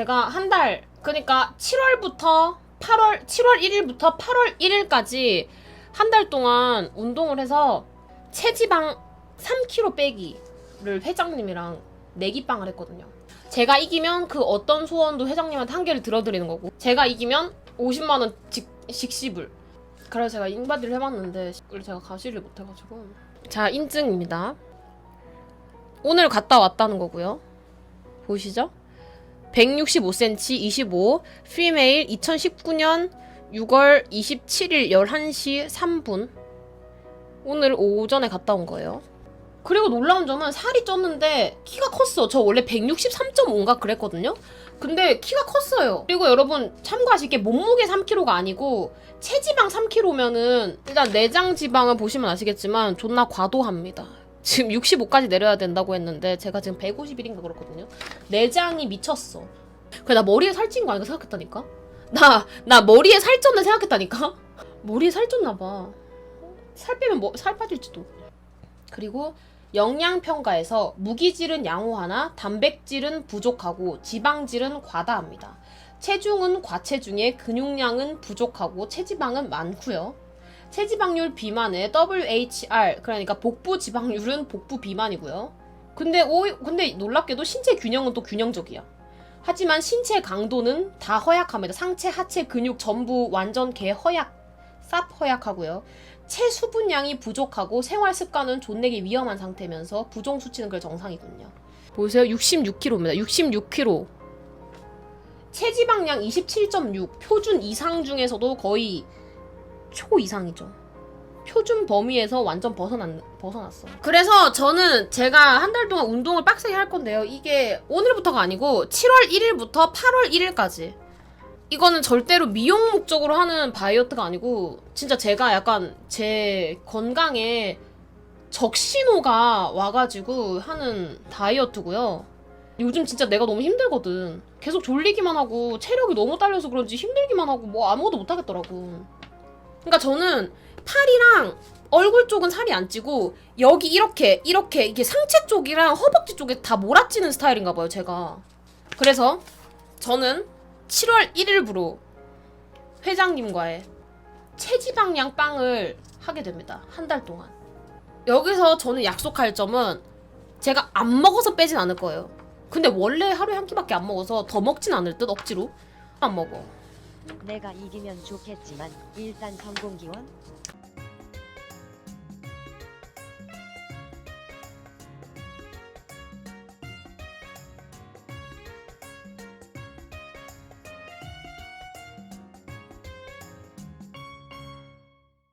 제가 한 달, 그러니까 7월부터 8월, 7월 1일부터 8월 1일까지 한 달 동안 운동을 해서 체지방 3kg 빼기를 회장님이랑 내기빵을 했거든요. 제가 이기면 그 어떤 소원도 회장님한테 한 개를 들어드리는 거고, 제가 이기면 50만 원 직, 직시불. 그래서 제가 인바디를 해봤는데, 제가 가시를 못해가지고. 자, 인증입니다. 오늘 갔다 왔다는 거고요. 보이시죠? 165cm 25 피메일 2019년 6월 27일 11시 3분 오늘 오전에 갔다 온 거예요. 그리고 놀라운 점은 살이 쪘는데 키가 컸어. 저 원래 163.5인가 그랬거든요. 근데 키가 컸어요. 그리고 여러분 참고하실 게 몸무게 3kg가 아니고 체지방 3kg면은 일단 내장 지방을 보시면 아시겠지만 존나 과도합니다. 지금 65까지 내려야 된다고 했는데 제가 지금 151인가 그렇거든요. 내장이 미쳤어. 그래 나 머리에 살찐 거 아닌가 생각했다니까. 나 나 머리에 살쪘네 생각했다니까. 머리에 살쪘나 봐. 살 빼면 뭐, 살 빠질지도. 그리고 영양 평가에서 무기질은 양호하나 단백질은 부족하고 지방질은 과다합니다. 체중은 과체중에 근육량은 부족하고 체지방은 많고요. 체지방률 비만의 WHR 그러니까 복부 지방률은 복부 비만이고요. 근데 오 근데 놀랍게도 신체 균형은 또 균형적이야. 하지만 신체 강도는 다 허약합니다. 상체, 하체, 근육 전부 완전 개허약, 쌉 허약하고요. 체수분량이 부족하고 생활 습관은 존내기 위험한 상태면서 부종 수치는 그 정상이군요. 보세요. 66kg입니다. 66kg. 체지방량 27.6. 표준 이상 중에서도 거의 초 이상이죠. 표준 범위에서 완전 벗어난, 벗어났어. 그래서 저는 제가 한 달 동안 운동을 빡세게 할 건데요. 이게 오늘부터가 아니고 7월 1일부터 8월 1일까지. 이거는 절대로 미용 목적으로 하는 다이어트가 아니고 진짜 제가 약간 제 건강에 적신호가 와가지고 하는 다이어트고요. 요즘 진짜 내가 너무 힘들거든. 계속 졸리기만 하고 체력이 너무 딸려서 그런지 힘들기만 하고 뭐 아무것도 못 하겠더라고. 그러니까 저는 팔이랑 얼굴 쪽은 살이 안 찌고 여기 이렇게 이렇게 이게 상체 쪽이랑 허벅지 쪽에 다 몰아찌는 스타일인가 봐요, 제가. 그래서 저는 7월 1일부로 회장님과의 체지방량 빵을 하게 됩니다. 한 달 동안. 여기서 저는 약속할 점은 제가 안 먹어서 빼진 않을 거예요. 근데 원래 하루에 한 끼밖에 안 먹어서 더 먹진 않을 듯 억지로 안 먹어. 내가 이기면 좋겠지만 일단 성공 기원